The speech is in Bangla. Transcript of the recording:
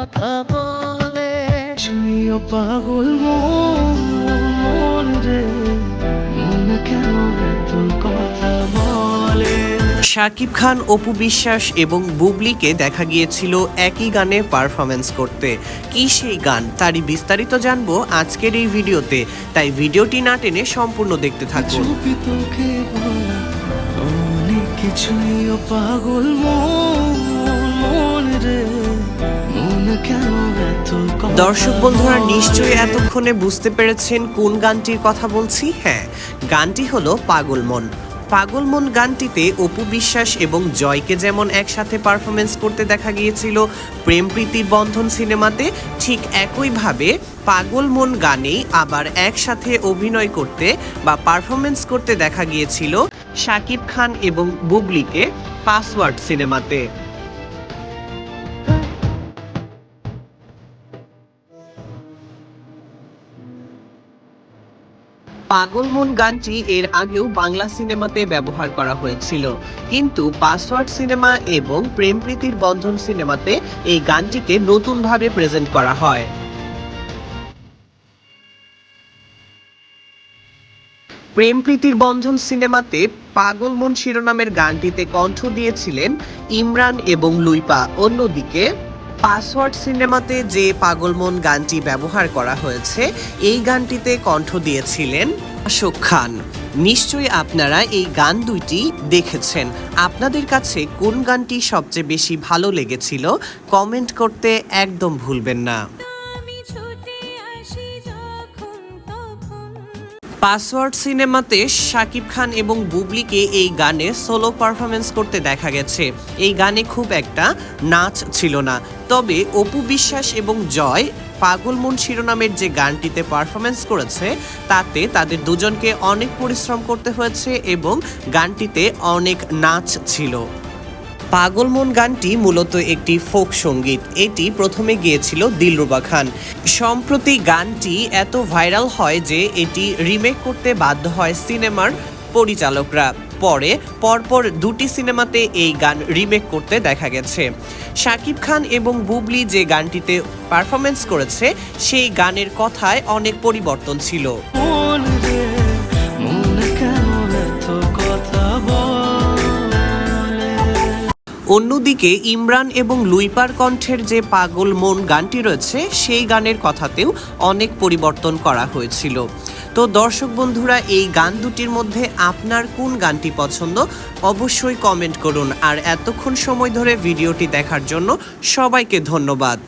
কথা বলে। শুনিও পাগল মন রে। কেন এত কথা বলে? শাকিব খান অপু বিশ্বাস এবং বুবলিকে দেখা গিয়েছিল একই গানে পারফরমেন্স করতে। কি সেই গান? তারই বিস্তারিত জানব আজকের এই ভিডিওতে। তাই ভিডিওটি না টেনে সম্পূর্ণ দেখতে থাকুন। কিছুই ও পাগল মন রে। দর্শক বন্ধুরা, নিশ্চয়ই এতক্ষণে বুঝতে পেরেছেন কোন গানটির কথা বলছি? হ্যাঁ গানটি হলো পাগল মন। পাগল মন গানটিতে অপু বিশ্বাস এবং জয়কে যেমন একসাথে পারফরমেন্স করতে দেখা গিয়েছিল প্রেম প্রীতির বন্ধন সিনেমাতে, ঠিক একইভাবে পাগল মন গানেই আবার একসাথে অভিনয় করতে বা পারফরমেন্স করতে দেখা গিয়েছিল শাকিব খান এবং বুবলিকে পাসওয়ার্ড সিনেমাতে। পাগল মন গানটি এর আগেও বাংলা সিনেমাতে ব্যবহার করা হয়েছিল। কিন্তু পাসওয়ার্ড সিনেমা এবং প্রেম প্রীতির বন্ধন সিনেমাতে এই গানটিকে নতুনভাবে প্রেজেন্ট করা হয়। প্রেম প্রীতির বন্ধন সিনেমাতে পাগল মন শিরোনামের গানটিতে কণ্ঠ দিয়েছিলেন ইমরান এবং লুইপা। অন্যদিকে পাসওয়ার্ড সিনেমাতে যে পাগলমন গানটি ব্যবহার করা হয়েছে, এই গানটিতে কণ্ঠ দিয়েছিলেন অশোক খান। নিশ্চয়ই আপনারা এই গান দুইটি দেখেছেন। আপনাদের কাছে কোন গানটি সবচেয়ে বেশি ভালো লেগেছিল, কমেন্ট করতে একদম ভুলবেন না। পাসওয়ার্ড সিনেমাতে শাকিব খান এবং বুবলিকে এই গানে সোলো পারফরমেন্স করতে দেখা গেছে। এই গানে খুব একটা নাচ ছিল না। তবে অপু বিশ্বাস এবং জয় পাগল মন শিরোনামের যে গানটিতে পারফরমেন্স করেছে, তাতে তাদের দুজনকে অনেক পরিশ্রম করতে হয়েছে এবং গানটিতে অনেক নাচ ছিল। পাগল মন গানটি মূলত একটি ফোক সংগীত। এটি প্রথমে গিয়েছিল দিলরুবা খান। সম্প্রতি গানটি এত ভাইরাল হয় যে এটি রিমেক করতে বাধ্য হয় সিনেমার পরিচালকরা। পরে পরপর দুটি সিনেমাতে এই গান রিমেক করতে দেখা গেছে। শাকিব খান এবং বুবলি যে গানটিতে পারফরমেন্স করেছে, সেই গানের কথায় অনেক পরিবর্তন ছিল। অন্যদিকে ইমরান এবং লুইপার কণ্ঠের যে পাগল মন গানটি রয়েছে, সেই গানের কথাতেও অনেক পরিবর্তন করা হয়েছিল। তো দর্শক বন্ধুরা, এই গান দুটির মধ্যে আপনার কোন গানটি পছন্দ অবশ্যই কমেন্ট করুন। আর এতক্ষণ সময় ধরে ভিডিওটি দেখার জন্য সবাইকে ধন্যবাদ।